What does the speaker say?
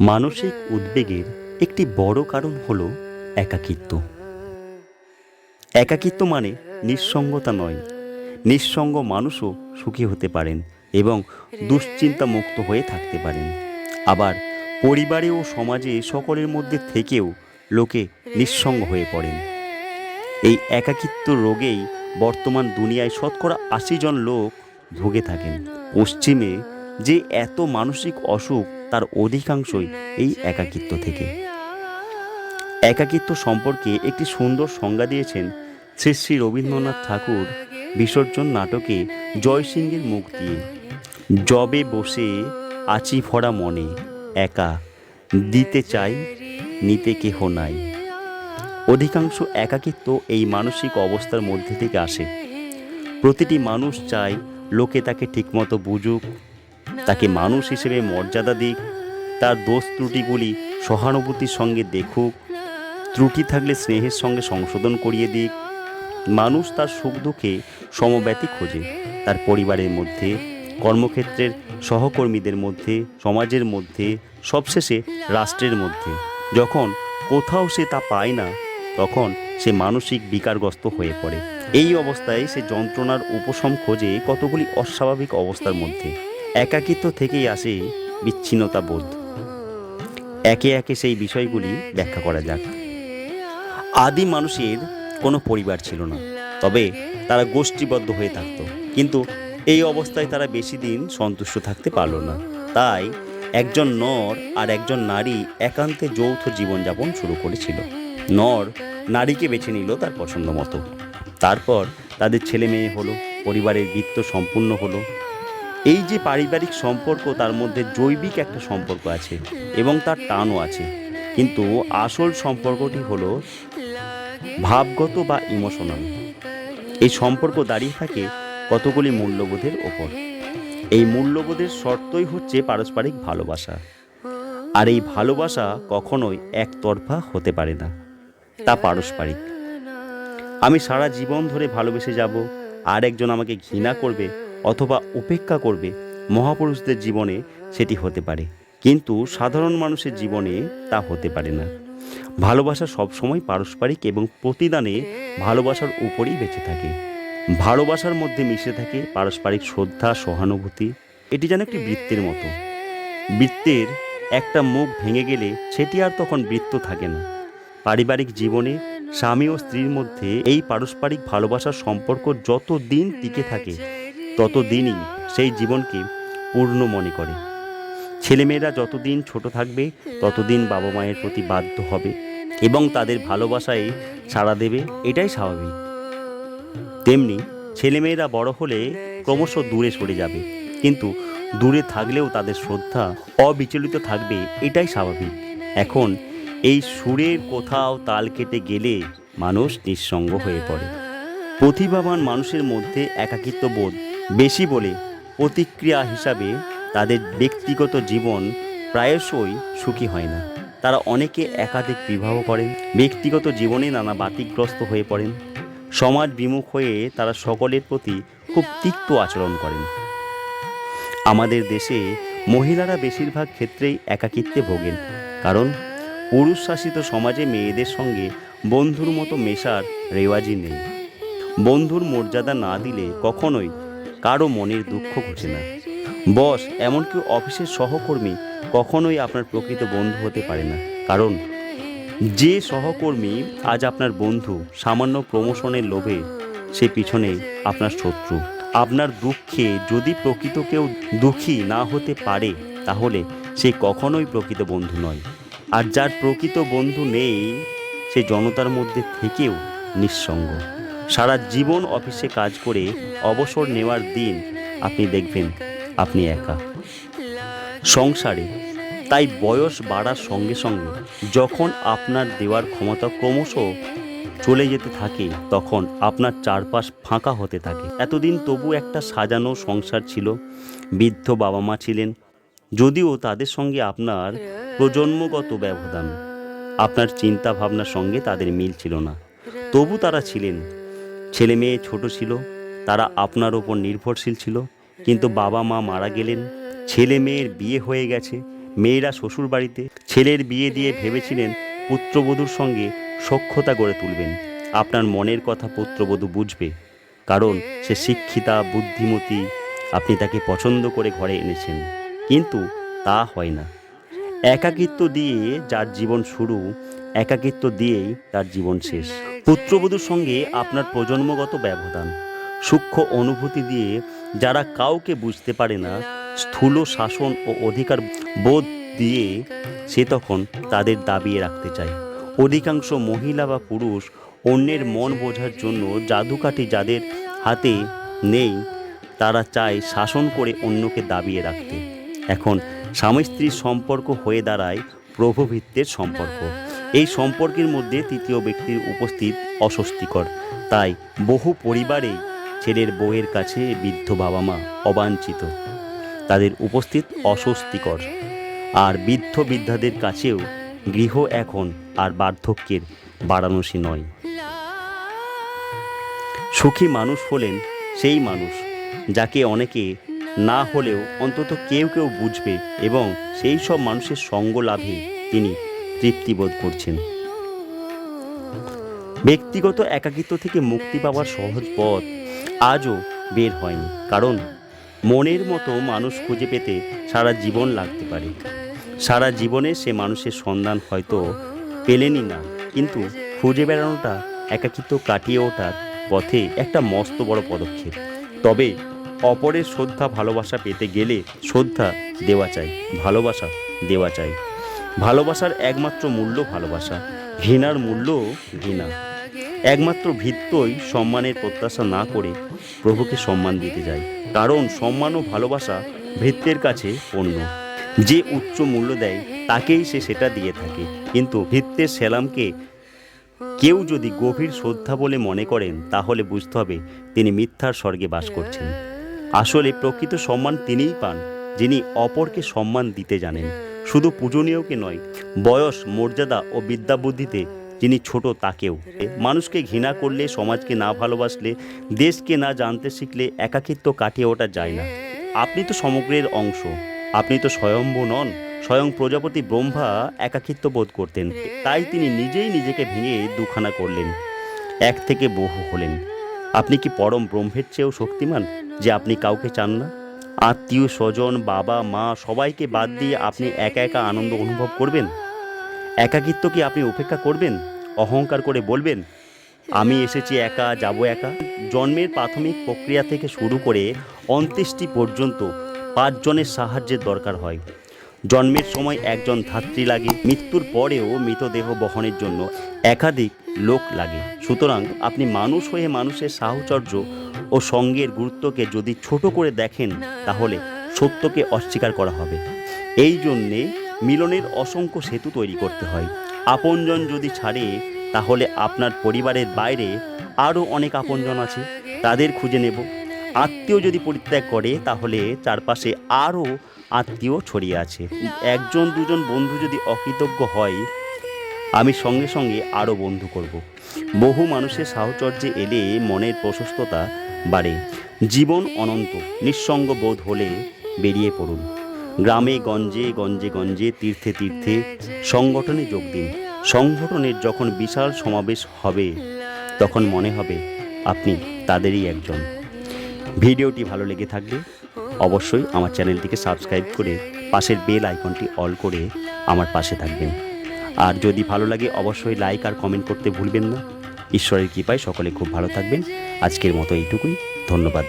মানসিক উদ্বেগের একটি বড় কারণ হল একাকিত্ব। একাকিত্ব মানে নিঃসঙ্গতা নয়। নিঃসঙ্গ মানুষও সুখী হতে পারেন এবং দুশ্চিন্তা মুক্ত হয়ে থাকতে পারেন। আবার পরিবারে ও সমাজে সকলের মধ্যে থেকেও লোকে নিঃসঙ্গ হয়ে পড়েন। এই একাকিত্ব রোগেই বর্তমান দুনিয়ায় শতকরা আশি জন লোক ভুগে থাকেন। পশ্চিমে যে এত মানসিক অসুখ, তার অধিকাংশই এই একাকিত্ব থেকে। একাকিত্ব সম্পর্কে একটি সুন্দর সংজ্ঞা দিয়েছেন শ্রী শ্রী রবীন্দ্রনাথ ঠাকুর বিসর্জন নাটকে জয়সিংহের মুখ দিয়ে। জবে বসে আছি ভরা মনে, একা দিতে চাই, নিতে কেহ নাই। অধিকাংশ একাকিত্ব এই মানসিক অবস্থার মধ্যে থেকে আসে। প্রতিটি মানুষ চায় লোকে তাকে ঠিকমতো বুঝুক, তাকে মানুষ হিসেবে মর্যাদা দিক, তার দোষ ত্রুটিগুলি সহানুভূতির সঙ্গে দেখুক, ত্রুটি থাকলে স্নেহের সঙ্গে সংশোধন করিয়ে দিক। মানুষ তার সুখ দুঃখে সমব্যতি খোঁজে, তার পরিবারের মধ্যে, কর্মক্ষেত্রের সহকর্মীদের মধ্যে, সমাজের মধ্যে, সবশেষে রাষ্ট্রের মধ্যে। যখন কোথাও সে তা পায় না, তখন সে মানসিক বিকারগ্রস্ত হয়ে পড়ে। এই অবস্থায় সে যন্ত্রণার উপশম খোঁজে কতগুলি অস্বাভাবিক অবস্থার মধ্যে। একাকিত্ব থেকেই আসে বিচ্ছিন্নতা বোধ। একে একে সেই বিষয়গুলি ব্যাখ্যা করা যাক। আদি মানুষের কোনো পরিবার ছিল না, তবে তারা গোষ্ঠীবদ্ধ হয়ে থাকত। কিন্তু এই অবস্থায় তারা বেশি দিন সন্তুষ্ট থাকতে পারল না। তাই একজন নর আর একজন নারী একান্তে যৌথ জীবনযাপন শুরু করেছিল। নর নারীকে বেছে নিল তার পছন্দ মতো। তারপর তাদের ছেলে মেয়ে হলো, পরিবারের বৃত্ত সম্পূর্ণ হলো। এই যে পারিবারিক সম্পর্ক, তার মধ্যে জৈবিক একটা সম্পর্ক আছে এবং তার টানও আছে। কিন্তু আসল সম্পর্কটি হলো ভাবগত বা ইমোশনাল। এই সম্পর্ক দাঁড়িয়ে থাকে কতগুলি মূল্যবোধের ওপর। এই মূল্যবোধের শর্তই হচ্ছে পারস্পরিক ভালোবাসা। আর এই ভালোবাসা কখনোই একতরফা হতে পারে না। তা পারস্পরিক। আমি সারা জীবন ধরে ভালোবেসে যাব, আর একজন আমাকে ঘৃণা করবে অথবা উপেক্ষা করবে মহাপুরুষদের জীবনে সেটি হতে পারে। কিন্তু সাধারণ মানুষের জীবনে তা হতে পারে না। ভালোবাসা সবসময় পারস্পরিক এবং প্রতিদানে ভালোবাসার উপরই বেঁচে থাকে। ভালোবাসার মধ্যে মিশে থাকে পারস্পরিক শ্রদ্ধা, সহানুভূতি। এটি যেন একটি বৃত্তের মতো। বৃত্তের একটা মুখ ভেঙে গেলে সেটি আর তখন বৃত্ত থাকে না। পারিবারিক জীবনে স্বামী ও স্ত্রীর মধ্যে এই পারস্পরিক ভালোবাসার সম্পর্ক যত দিন টিকে থাকে তত দিনই সেই জীবনকে পূর্ণ মনে করে। ছেলেমেয়েরা যতদিন ছোট থাকবে, ততদিন বাবা মায়ের প্রতি বাধ্য হবে এবং তাদের ভালোবাসায় সাড়া দেবে, এটাই স্বাভাবিক। তেমনি ছেলেমেয়েরা বড় হলে ক্রমশ দূরে সরে যাবে, কিন্তু দূরে থাকলেও তাদের শ্রদ্ধা অবিচলিত থাকবে, এটাই স্বাভাবিক। এখন এই সুরের কোথাও তাল কেটে গেলে মানুষ নিঃসঙ্গ হয়ে পড়ে। প্রতিভাবান মানুষের মধ্যে একাকিত্ব বোধ বেশি বলে প্রতিক্রিয়া হিসাবে তাদের ব্যক্তিগত জীবন প্রায়শই সুখী হয় না। তারা অনেকে একাধিক বিবাহ করেন, ব্যক্তিগত জীবনে নানা বাতিগ্রস্ত হয়ে পড়েন। সমাজ বিমুখ হয়ে তারা সকলের প্রতি খুব তিক্ত আচরণ করেন। আমাদের দেশে মহিলারা বেশিরভাগ ক্ষেত্রেই একাকিত্বে ভোগেন, কারণ পুরুষ শাসিত সমাজে মেয়েদের সঙ্গে বন্ধুর মতো মেশার রেওয়াজই নেই। বন্ধুর মর্যাদা না দিলে কখনোই কারও মনের দুঃখ ঘটে না। বস, এমনকি অফিসের সহকর্মী কখনোই আপনার প্রকৃত বন্ধু হতে পারে না। কারণ যে সহকর্মী আজ আপনার বন্ধু সামান্য প্রমোশনের লোভে সে পিছনে আপনার শত্রু। আপনার দুঃখে যদি প্রকৃত কেউ দুঃখী না হতে পারে, তাহলে সে কখনোই প্রকৃত বন্ধু নয়। আর যার প্রকৃত বন্ধু নেই, সে জনতার মধ্যে থেকেও নিঃসঙ্গ। সারা জীবন অফিসে কাজ করে অবসর নেওয়ার দিন আপনি দেখবেন আপনি একা। সংসারে, তাই বয়স বাড়ার সঙ্গে সঙ্গে যখন আপনার দেওয়ার ক্ষমতা ক্রমশ চলে যেতে থাকে, তখন আপনার চারপাশ ফাঁকা হতে থাকে। এতদিন তবু একটা সাজানো সংসার ছিল। বৃদ্ধ বাবা মা ছিলেন যদিও তাদের সঙ্গে আপনার প্রজন্মগত ব্যবধান আপনার চিন্তা ভাবনার সঙ্গে তাদের মিল ছিল না। তবু তারা ছিলেন। ছেলে মেয়ে ছোট ছিল তারা আপনার ওপর নির্ভরশীল ছিল কিন্তু বাবা মা মারা গেলেন ছেলে মেয়ের বিয়ে হয়ে গেছে মেয়েরা শ্বশুর বাড়িতে ছেলের বিয়ে দিয়ে ভেবেছিলেন পুত্রবধূর সঙ্গে সখ্যতা গড়ে তুলবেন। আপনার মনের কথা পুত্রবধূ বুঝবে কারণ সে শিক্ষিতা বুদ্ধিমতী আপনি তাকে পছন্দ করে ঘরে এনেছেন। কিন্তু তা হয় না। একাকিত্ব দিয়ে যার জীবন শুরু, একাকিত্ব দিয়েই তার জীবন শেষ। পুত্রবধূর সঙ্গে আপনার প্রজন্মগত ব্যবধান, সূক্ষ্ম অনুভূতি দিয়ে যারা কাউকে বুঝতে পারে না, স্থূল শাসন ও অধিকার বোধ দিয়ে সে তখন তাদের দাবিয়ে রাখতে চায়। অধিকাংশ মহিলা বা পুরুষ অন্যের মন বোঝার জন্য জাদুকাঠি যাদের হাতে নেই, তারা চায় শাসন করে অন্যকে দাবিয়ে রাখতে। এখন স্বামী স্ত্রীর সম্পর্ক হয়ে দাঁড়ায় প্রভুভিত্তের সম্পর্ক। এই সম্পর্কের মধ্যে তৃতীয় ব্যক্তির উপস্থিত অস্বস্তিকর। তাই বহু পরিবারেই ছেলের বউয়ের কাছে বৃদ্ধ বাবা মা অবাঞ্ছিত। তাদের উপস্থিত অস্বস্তিকর। আর বৃদ্ধ বৃদ্ধাদের কাছেও গৃহ এখন আর বার্ধক্যের বারাণসী নয়। সুখী মানুষ হলেন সেই মানুষ যাকে অনেকে না হলেও অন্তত কেউ কেউ বুঝবে এবং সেই সব মানুষের সঙ্গ লাভে তিনি তৃপ্তিবোধ করছেন। ব্যক্তিগত একাকিত্ব থেকে মুক্তি পাওয়ার সহজ পথ আজও বের হয়নি, কারণ মনের মতো মানুষ খুঁজে পেতে সারা জীবন লাগতে পারে। সারা জীবনে সে মানুষের সন্ধান হয়তো পেলেনি না, কিন্তু খুঁজে বেড়ানোটা, একাকিত্ব কাটিয়ে ওঠার পথে একটা মস্ত বড় পদক্ষেপ। তবে অপরের শ্রদ্ধা, ভালোবাসা পেতে গেলে শ্রদ্ধা দেওয়া চাই, ভালোবাসা দেওয়া চাই। ভালোবাসার একমাত্র মূল্য ভালোবাসা, ঘৃণার মূল্য ঘৃণা। একমাত্র ভিত্তই সম্মানের প্রত্যাশা না করে প্রভুকে সম্মান দিতে যায় কারণ সম্মান ও ভালোবাসা ভৃত্যের কাছে পণ্য। যে উচ্চ মূল্য দেয়, তাকেই সে সেটা দিয়ে থাকে। কিন্তু ভৃত্যের সেলামকে কেউ যদি গভীর শ্রদ্ধা বলে মনে করেন, তাহলে বুঝতে হবে তিনি মিথ্যার স্বর্গে বাস করছেন। আসলে প্রকৃত সম্মান তিনিই পান, যিনি অপরকে সম্মান দিতে জানেন। শুধু পূজনীয়কে নয়, বয়স, মর্যাদা ও বিদ্যা বুদ্ধিতে যিনি ছোট তাকেও। মানুষকে ঘৃণা করলে, সমাজকে না ভালোবাসলে, দেশকে না জানতে শিখলে একাকিত্ব কাটিয়ে ওঠা যায় না। আপনি তো সমগ্রের অংশ, আপনি তো স্বয়ম্ভু নন, স্বয়ং প্রজাপতি ব্রহ্মা একাকিত্ব বোধ করতেন। তাই তিনি নিজেই নিজেকে ভেঙে দুখানা করলেন। এক থেকে বহু হলেন। আপনি কি পরম ব্রহ্মের চেয়েও শক্তিমান? যে আপনি কাউকে চান না। আত্মীয়, স্বজন, বাবা, মা সবাইকে বাদ দিয়ে আপনি একা একা আনন্দ অনুভব করবেন? একাকিত্ব কি আপনি উপেক্ষা করবেন? অহংকার করে বলবেন, আমি এসেছি একা, যাব একা জন্মের প্রাথমিক প্রক্রিয়া থেকে শুরু করে অন্ত্যেষ্টি পর্যন্ত পাঁচজনের সাহায্যের দরকার হয়। জন্মের সময় একজন ধাত্রী লাগে, মৃত্যুর পরেও মৃতদেহ বহনের জন্য একাধিক লোক লাগে। সুতরাং আপনি মানুষ হয়ে মানুষের সাহচর্য ও সঙ্গের গুরুত্বকে যদি ছোট করে দেখেন, তাহলে সত্যকে অস্বীকার করা হবে। এই জন্যে মিলনের অসংখ্য সেতু তৈরি করতে হয়। আপনজন যদি ছাড়ে, তাহলে আপনার পরিবারের বাইরে আরও অনেক আপনজন আছে। তাদের খুঁজে নেব। আত্মীয় যদি পরিত্যাগ করে, তাহলে চারপাশে আরও আত্মীয় ছড়িয়ে আছে। একজন, দুজন বন্ধু যদি অকৃতজ্ঞ হয়, আমি সঙ্গে সঙ্গে আরও বন্ধু করব। বহু মানুষের সাহচর্যে এলে মনের প্রশস্ততা বাড়ে। জীবন অনন্ত, নিঃসঙ্গ বোধ হলে বেরিয়ে পড়ুন। গ্রামে গঞ্জে গঞ্জে গঞ্জে, তীর্থে তীর্থে সংগঠনে যোগ দিন। সংগঠনের যখন বিশাল সমাবেশ হবে, তখন মনে হবে আপনি তাদেরই একজন। ভিডিওটি ভালো লেগে থাকলে অবশ্যই আমার চ্যানেলটিকে সাবস্ক্রাইব করে পাশের বেল আইকনটি অল করে আমার পাশে থাকবেন। আর যদি ভালো লাগে, অবশ্যই লাইক আর কমেন্ট করতে ভুলবেন না। ঈশ্বরের কৃপায় সকলে খুব ভালো থাকবেন। আজকের মতো এইটুকুই। ধন্যবাদ।